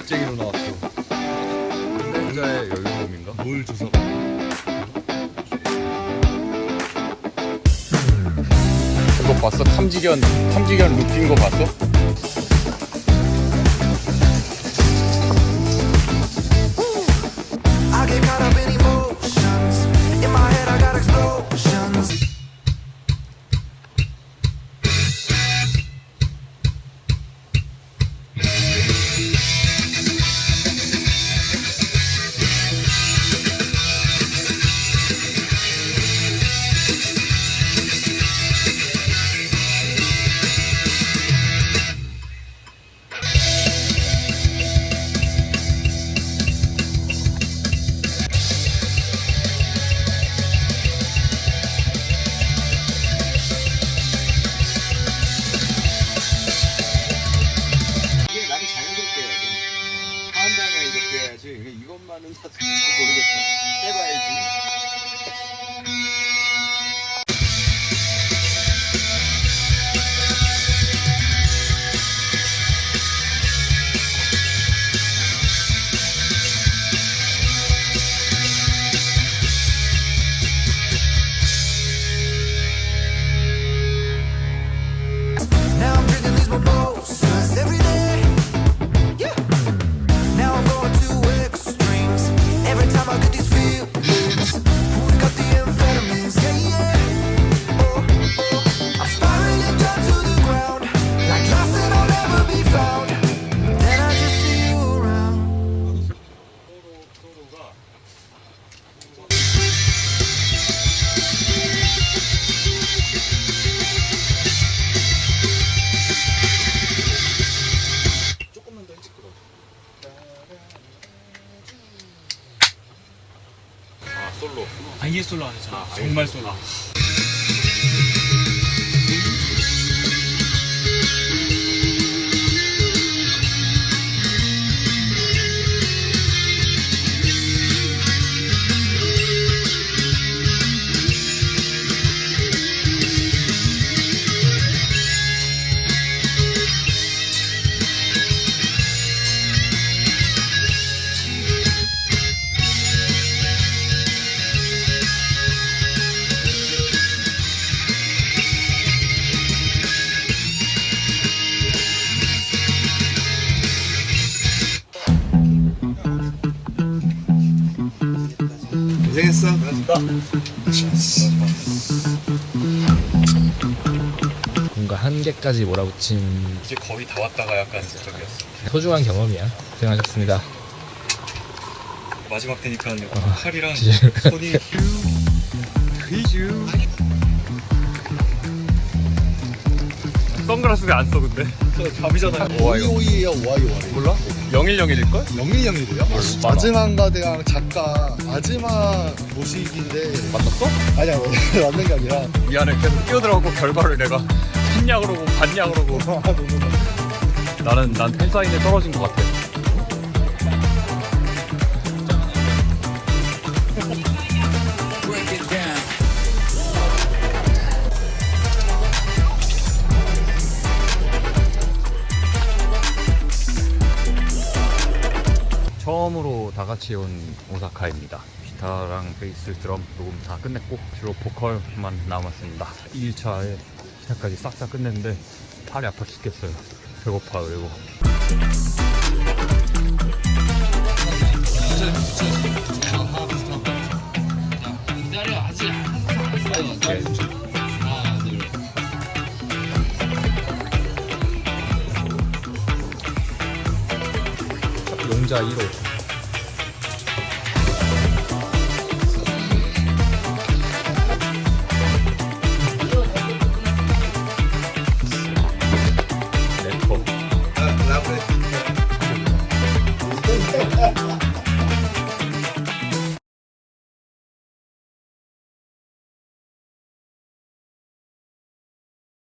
멋쟁이로 나왔어. 혼자의 여유로움인가? 뭘 주워? 그거 봤어? 탐지견 탐지견 눕힌 거 봤어? 그냥 이 솔로. 아 이게 솔로 아니잖아. 정말 솔로. 고생했어. 뭔가 한계까지 몰아붙인 이제 거의 다 왔다가 약간 저기였어. 소중한 경험이야. 고생하셨습니다. 마지막 되니까 아, 팔이랑 진짜. 손이 선글라스 왜안써 근데? 밤이잖아요. 와 이거 오이 오이야 오아이 오아이. 몰라? 0101일 걸? 영일영일이야? 마지막가대랑 작가 마지막 모식인데 맞았어? 아니야 맞는 게 아니라 미안해 계속 뛰어들어가고 결과를 내가 했냐 그러고 봤냐 그러고 아 나는 난 팬사인회 떨어진 것 같아. 같이 온 오사카입니다. 기타랑 베이스, 드럼 녹음 다 끝냈고 주로 보컬만 남았습니다. 2일차에 기타까지 싹 다 끝냈는데 팔이 아파 죽겠어요. 배고파 그리고 용자 1호.